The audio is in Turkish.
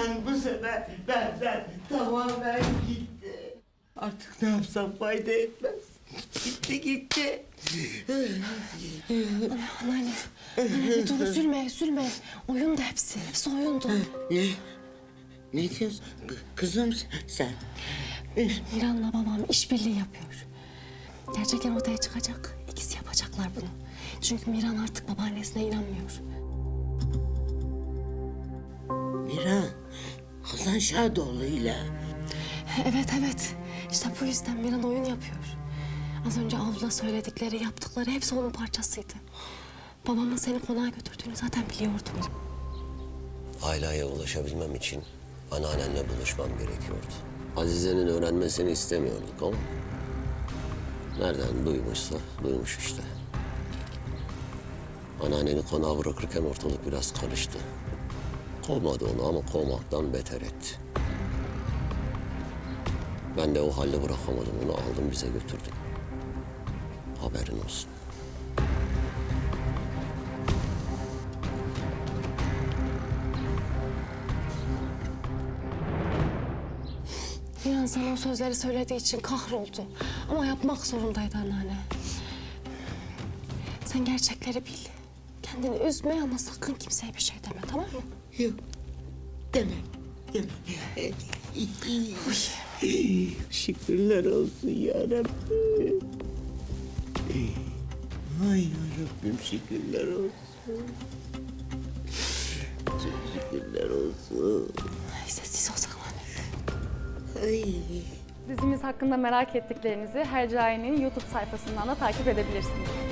Miran bu sefer benden tamamen gitti. Artık ne yapsam fayda etmez. Gitti gitti. Anneanne, anneanne dur üzülme, üzülme. Oyundu hepsi, hepsi oyundu. Ne? Ne diyorsun? K- Kızım sen- sen. Miran'la babam işbirliği yapıyor. Gerçekten ortaya çıkacak. İkisi yapacaklar bunu. Çünkü Miran artık babaannesine inanmıyor. Hasan Şadoğlu ile. Evet evet. İşte bu yüzden Miran oyun yapıyor. Az önce avluda söyledikleri, yaptıkları hepsi onun parçasıydı. Babamın seni konağa götürdüğünü zaten biliyordum. Aileye ulaşabilmem için anneannenle buluşmam gerekiyordu. Azize'nin öğrenmesini istemiyorduk ama... Nereden duymuşsa duymuş işte. Anneanneni konağa bırakırken ortalık biraz karıştı. Kovmadı onu ama kovmaktan beter etti. Ben de o halde bırakamadım. Onu aldım bize götürdüm. Haberin olsun. Miran sana o sözleri söylediği için kahroldu. Ama yapmak zorundaydı anneanne. Sen gerçekleri bil. Kendini üzme ama sakın kimseye bir şey deme tamam mı? Yok, demem, demem. Şükürler olsun ya Rabbim. Ay ya Rabbim şükürler olsun. Şükürler olsun. Ay, sessiz ol anne. Ay. Dizimiz hakkında merak ettiklerinizi Hercai'nin YouTube sayfasından da takip edebilirsiniz.